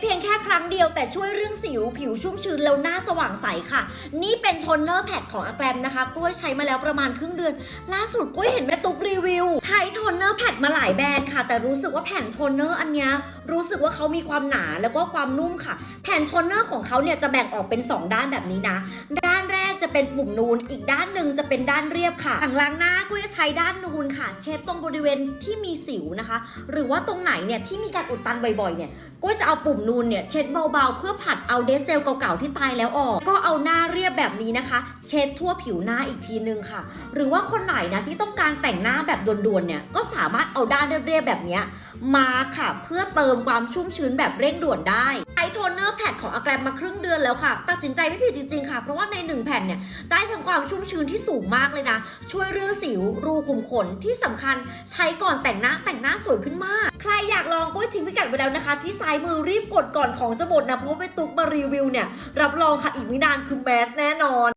เพียงแค่ครั้งเดียวแต่ช่วยเรื่องสิวผิวชุ่มชื้นแล้วหน้าสว่างใสค่ะ นี่เป็นโทนเนอร์แพดของอาแกรมนะคะกล้วยใช้มาแล้วประมาณครึ่งเดือน ล่าสุดกล้วยเห็นแม่ตุ๊กรีวิว ใช้โทนเนอร์แพดมาหลายแบรนด์ค่ะ แต่รู้สึกว่าแผ่นโทนเนอร์อันเนี้ยรู้สึกว่าเขามีความหนาแล้วก็ความนุ่มค่ะ แผ่นโทนเนอร์ของเขาเนี่ยจะแบ่งออกเป็น 2 ด้านแบบนี้นะ ด้านแรกจะเป็นปุ่มนูน อีกด้านหนึ่งจะเป็นด้านเรียบค่ะหลังล้างหน้าก็จะใช้ด้านนูนค่ะ เช็ดตรงบริเวณที่มีสิวนะคะ หรือว่าตรงไหนเนี่ยที่มีการอุดตันบ่อยๆเนี่ยก็จะเอาปุ่มนูนเนี่ยเช็ดเบาๆ เพื่อผัดเอาเดซเซลเก่าๆที่ตายแล้วออก ก็เอาหน้าเรียบแบบนี้นะคะ เช็ดทั่วผิวหน้าอีกทีนึงค่ะ หรือว่าคนไหนนะที่ต้องการแต่งหน้าแบบด่วนๆเนี่ยก็ สามารถเอาด้านเรียบๆแบบนี้มาค่ะ เพื่อเติมความชุ่มชื้นแบบเร่งด่วนได้ใช้โทนเนอร์แพดของอาแกรมมาครึ่งเดือนแล้วค่ะ ตัดสินใจไม่ผิดจริงๆค่ะ เพราะว่าในหนึ่งแผ่นเนี่ย ได้ทั้งความชุ่มชื้นที่สูงมากเลยนะ ช่วยเรื่องสิว รูขุมขนที่สำคัญใช้ก่อนแต่งหน้าแต่งหน้าสวยขึ้นมาก ใครอยากลองก็ทิ้งพิกัดไว้แล้วนะคะ ที่ซ้ายมือรีบกดก่อนของจะหมดนะเพราะว่าไปตุกมารีวิวเนี่ยรับรองค่ะอีกไม่นานคือแมสแน่นอน